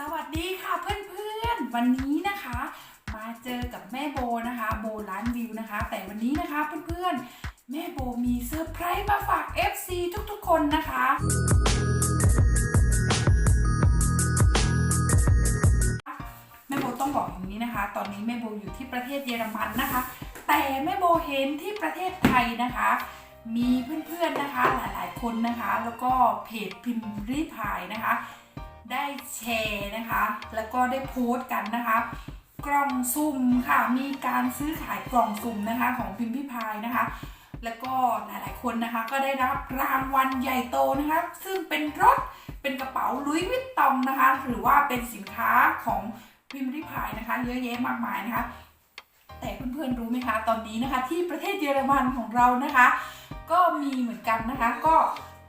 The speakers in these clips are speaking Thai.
สวัสดีค่ะเพื่อนๆ วันนี้นะคะ มาเจอกับแม่โบนะคะ โบล้านวิวนะคะ แต่วันนี้นะคะเพื่อนๆ แม่โบมีเซอร์ไพรส์มาฝาก FC ทุกๆคนนะคะ แม่โบต้องบอกอย่างนี้นะคะ ตอนนี้แม่โบอยู่ที่ประเทศเยอรมันนะคะ แต่แม่โบเห็นที่ประเทศไทยนะคะ มีเพื่อนๆนะคะหลายๆคนนะคะ แล้วก็เพจพิมพ์รีพายนะคะ ได้แชร์นะคะ แล้วก็ได้โพสต์กันนะคะ กล่องสุ่มค่ะ มีการซื้อขายกล่องสุ่มนะคะของพิมพ์พิพายนะคะ แล้วก็หลายๆคนนะคะ ก็ได้รับรางวัลใหญ่โตนะคะ ซึ่งเป็นรถ เป็นกระเป๋าลุยวิตตองนะคะ หรือว่าเป็นสินค้าของพิมพ์ริพายนะคะ เยอะแยะมากมายนะคะ แต่เพื่อนๆรู้ไหมคะ ตอนนี้นะคะที่ประเทศเยอรมันของเรานะคะ ก็มีเหมือนกันนะคะ ก็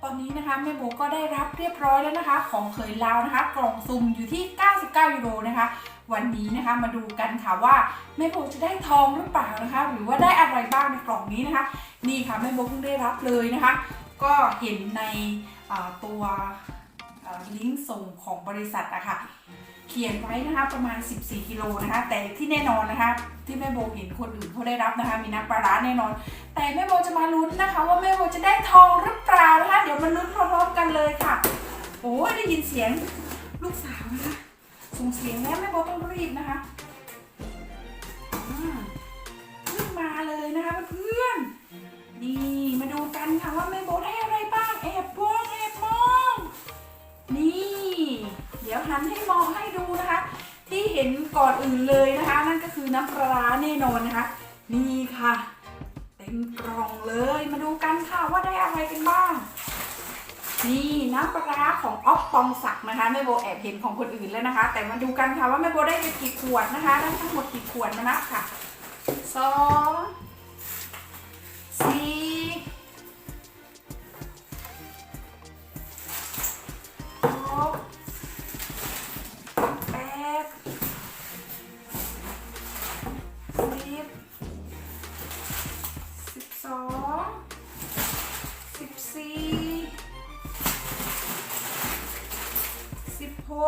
อนนี้นะคะแม่โบก็ได้รับเรียบร้อยแล้วนะคะ ของเคยลาวนะคะ กล่องซุ่มอยู่ที่ 99 ยูโรนะคะ วันนี้นะคะมาดูกันค่ะว่าแม่โบจะได้ทองหรือเปล่านะคะ หรือว่าได้อะไรบ้างในกล่องนี้นะคะ นี่ค่ะแม่โบเพิ่งได้รับเลยนะคะ ก็เห็นในตัวลิงก์ส่งของบริษัทอะค่ะ เขียนไว้นะคะประมาณ 14 กิโลนะคะ แต่ที่แน่นอนนะคะ ที่แม่โบเห็นคนอื่นเขาได้รับนะคะ มีน้ำปลาร้าแน่นอน แต่แม่โบจะมาลุ้นนะคะ ว่าแม่โบจะได้ทองหรือเปล่านะคะ เดี๋ยวมาลุ้นพร้อมๆกันเลยค่ะ โอ้ยได้ยินเสียงลูกสาวนะคะส่งเสียงแล้วแม่โบต้องรีบนะคะขึ้นมาเลยนะคะเพื่อนๆนี่มาดูกันค่ะว่าแม่โบได้ ให้ดูนะคะ ที่เห็นก่อนอื่นเลยนะคะ นั่นก็คือน้ำปลาแน่นอนนะคะ นี่ค่ะ เต็มกล่องเลยมาดูกันค่ะว่าได้อะไรกันบ้าง นี่น้ำปลาของออฟปองศักนะคะแม่โบแอบเห็นของคนอื่นแล้วนะคะ แต่มาดูกันค่ะว่าแม่โบได้ไปกี่ขวดนะคะได้ทั้งหมดกี่ขวดมานับค่ะสอง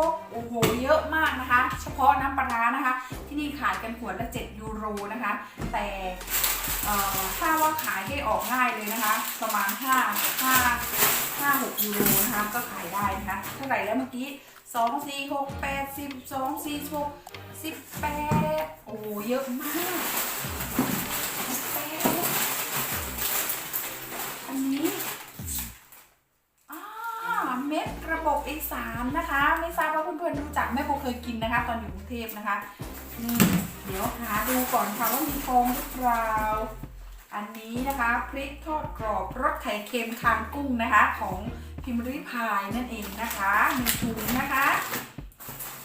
กโอ้โหเยอะมากนะคะ เฉพาะน้ำปลาร้านะคะ ที่นี่ขายกันขวดละ 7 ยูโรนะคะ แต่ถ้าว่าขายให้ออกง่ายเลยนะคะ ประมาณ 5 5 5 6ยูโรนะคะก็ขายได้นะคะเท่าไหร่แล้วเมื่อกี้ 2 4 6 8 10 2 4 6 18 โอ้เยอะมาก18อันนี้อ่า เม็ดระบบอีสานนะคะ ไม่ทราบว่าเพื่อนๆรู้จักแม่โบเคยกินนะคะ ตอนอยู่กรุงเทพนะคะนี่เดี๋ยวหาดูก่อนค่ะว่ามีฟองหรือเปล่าอันนี้นะคะพริกทอดกรอบรสไข่เค็มคางกุ้งนะคะ ของพิมริพายนั่นเองนะคะหนึ่งถุงนะคะ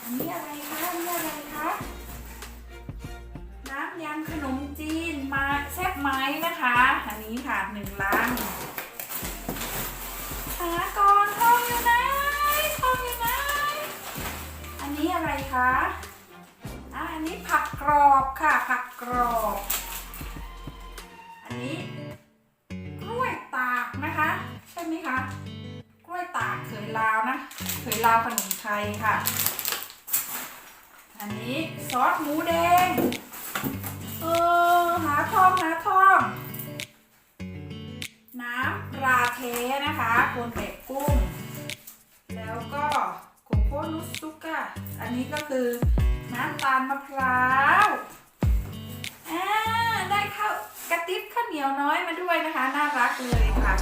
อันนี้อะไรคะอันนี้อะไรคะน้ำยำขนมจีนมาแซ่บไหม้นะคะ อันนี้ค่ะหนึ่งลังหาก่อนทองอยู่ไหนทองอยู่ไหนอันนี้อะไรคะอะอันนี้ผักกรอบค่ะ ผักกรอบ อันนี้กล้วยตากนะคะ ใช่ไหมคะกล้วยตากเขยลาวนะเขยลาวขนมไทยค่ะ อันนี้ซอสหมูแดงเออหาทองหาทองน้ำ ปลาเทนะคะโคนเป็ดกุ้ง แล้วก็โคโค้นุสซุก้าอันนี้ก็คือน้ำตาลมะพร้าวอ่าได้ข้าวกระติบข้าวเหนียวน้อยมาด้วยนะคะ น่ารักเลยค่ะ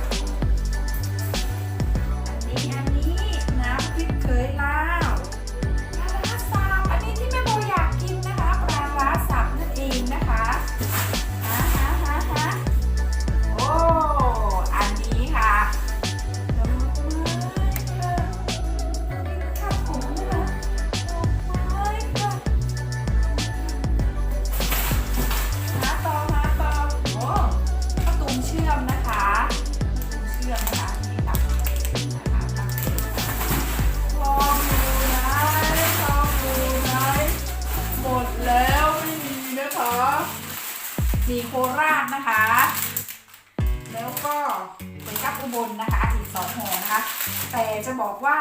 มีโคราชนะคะ แล้วก็ก๋วยจั๊บอุบลนะคะ อีกสองห่อนะคะ แต่จะบอกว่า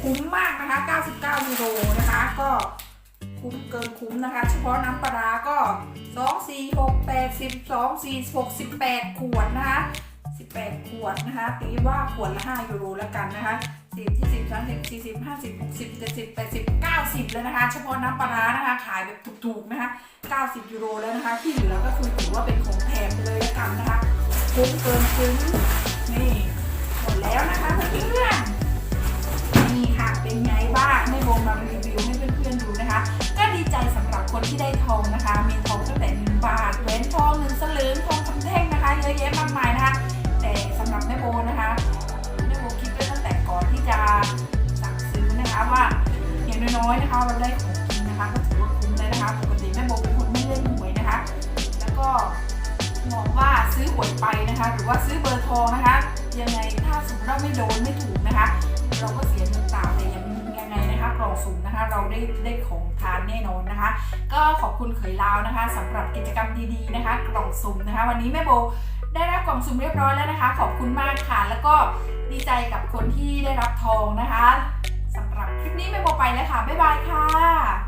คุ้มมากนะคะ 99ยูโรนะคะ ก็คุ้มเกินคุ้มนะคะ เฉพาะน้ำปลาก็ 2 4 6 8 12 4 6 18 ขวดนะคะ 18 ขวดนะคะ ตีว่าขวดละ 5 ยูโรแล้วกันนะคะ 10 20 30 40 50 60 70 80 90แล้วนะคะ เฉพาะน้ำปลาร้านะคะ ขายแบบถูกๆนะคะ90ยูโรแล้วนะคะ ที่เหลือก็คือถือว่าเป็นของแถมไปเลยล้วกันนะคะคุ้มเกินคุ้มนี่หมดแล้วนะคะเพื่อนๆนี่ค่ะเป็นไงบ้างให้โบมารีวิวให้เพื่อนๆดูนะคะ ก็ดีใจสำหรับคนที่ได้ทองนะคะ มีทองตั้งแต่หนึ่งบาทแหวนทองหนึ่งสลึงทองคำแท่งนะคะเยอะแยะมากมาย อยน้อยนะคะเราได้ของกินนะคะก็ถือว่าคุ้มเลยนะคะ ปกติแม่โบเป็นคนไม่เล่นหวยนะคะ แล้วก็มองว่าซื้อหวยไปนะคะ หรือว่าซื้อเบอร์ทองนะคะ ยังไงถ้าสมมติว่าไม่โดนไม่ถูกนะคะ เราก็เสียเงินเปล่าแต่ยังยังไงนะคะกล่องสุ่มนะคะ เราได้ได้ของทานแน่นอนนะคะ ก็ขอบคุณเขยลาวนะคะสำหรับกิจกรรมดีๆนะคะ กล่องสุ่มนะคะ วันนี้แม่โบได้รับกล่องสุ่มเรียบร้อยแล้วนะคะ ขอบคุณมากค่ะ แล้วก็ดีใจกับคนที่ได้รับทองนะคะ หรับคลิปนี้ไม่พอไปแล้วค่ะ บ๊ายบายค่ะ